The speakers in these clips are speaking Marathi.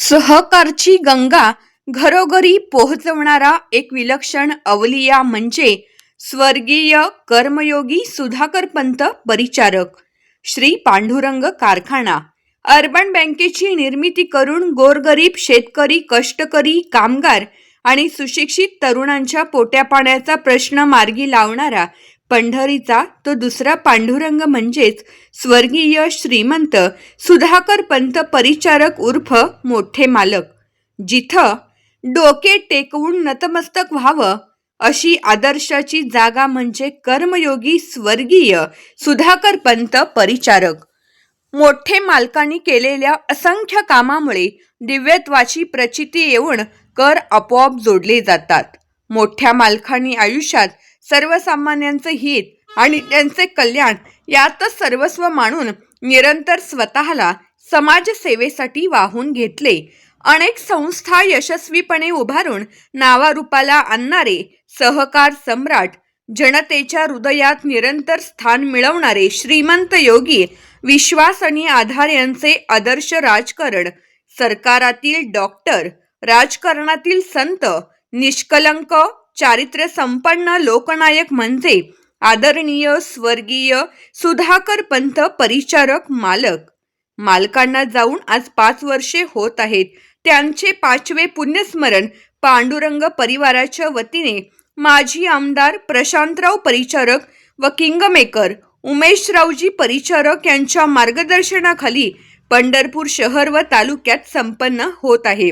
सहकारची गंगा घरोघरी पोहोचवणारा एक विलक्षण अवलिया म्हणजे स्वर्गीय कर्मयोगी सुधाकर पंत परिचारक श्री पांडुरंग कारखाना. अर्बन बँकेची निर्मिती करून गोरगरीब शेतकरी कष्टकरी कामगार आणि सुशिक्षित तरुणांच्या पोट्यापाण्याचा प्रश्न मार्गी लावणारा पंढरीचा तो दुसरा पांडुरंग म्हणजेच स्वर्गीय श्रीमंत सुधाकर पंत परिचारक उर्फ मोठे मालक. जिथं डोके टेकवून नतमस्तक व्हावं अशी आदर्शाची जागा म्हणजे कर्मयोगी स्वर्गीय सुधाकर पंत परिचारक. मोठे मालकांनी केलेल्या असंख्य कामामुळे दिव्यत्वाची प्रचिती येऊन कर आपोआप जोडले जातात. मोठ्या मालकांनी आयुष्यात सर्वसामान्यांचे हित आणि त्यांचे कल्याण यातच सर्वस्व मानून निरंतर स्वतःला समाजसेवेसाठी वाहून घेतले. अनेक संस्था यशस्वीपणे उभारून नावारूपाला आणणारे सहकार सम्राट जनतेच्या हृदयात निरंतर स्थान मिळवणारे श्रीमंत योगी विश्वास आणि आधार यांचे आदर्श राजकारण सरकारातील डॉक्टर राजकारणातील संत निष्कलंक चारित्र्य संपन्न लोकनायक म्हणजे आदरणीय स्वर्गीय सुधाकर पंत परिचारक मालक. मालकांना जाऊन आज पाच वर्षे होत आहेत. त्यांचे पाचवे पुण्यस्मरण पांडुरंग परिवाराच्या वतीने माजी आमदार प्रशांतराव परिचारक व किंगमेकर उमेशरावजी परिचारक यांच्या मार्गदर्शनाखाली पंढरपूर शहर व तालुक्यात संपन्न होत आहे.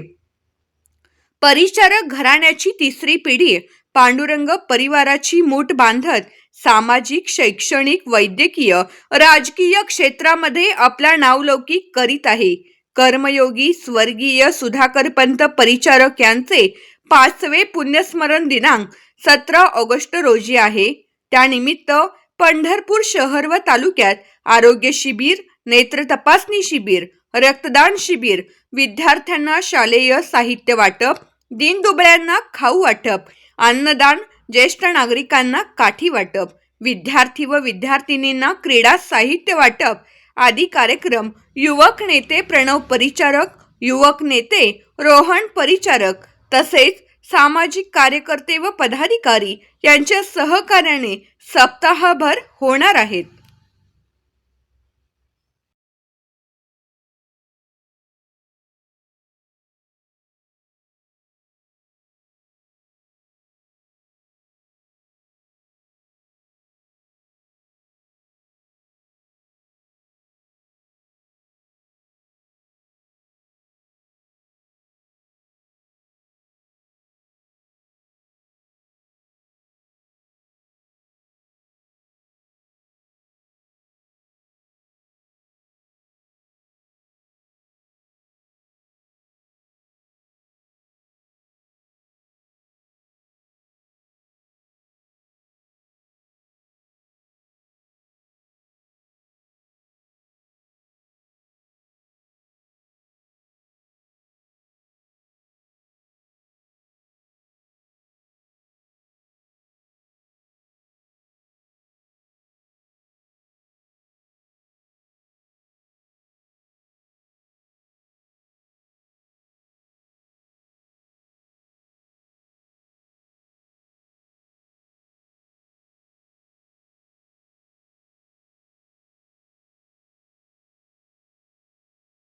परिचारक घराण्याची तिसरी पिढी पांडुरंग परिवाराची मूठ बांधत सामाजिक शैक्षणिक वैद्यकीय राजकीय क्षेत्रामध्ये आपला नावलौकिक करीत आहे. कर्मयोगी स्वर्गीय सुधाकर पंत परिचारक यांचे पाचवे पुण्यस्मरण दिनांक सतरा ऑगस्ट रोजी आहे. त्यानिमित्त पंढरपूर शहर व तालुक्यात आरोग्य शिबिर नेत्र तपासणी शिबिर रक्तदान शिबिर विद्यार्थ्यांना शालेय साहित्य वाटप दीनदुबळ्यांना खाऊ वाटप अन्नदान ज्येष्ठ नागरिकांना काठी वाटप विद्यार्थी व विद्यार्थिनींना क्रीडा साहित्य वाटप आदी कार्यक्रम युवक नेते प्रणव परिचारक युवक नेते रोहन परिचारक तसेच सामाजिक कार्यकर्ते व पदाधिकारी यांच्या सहकार्याने सप्ताहभर होणार आहेत.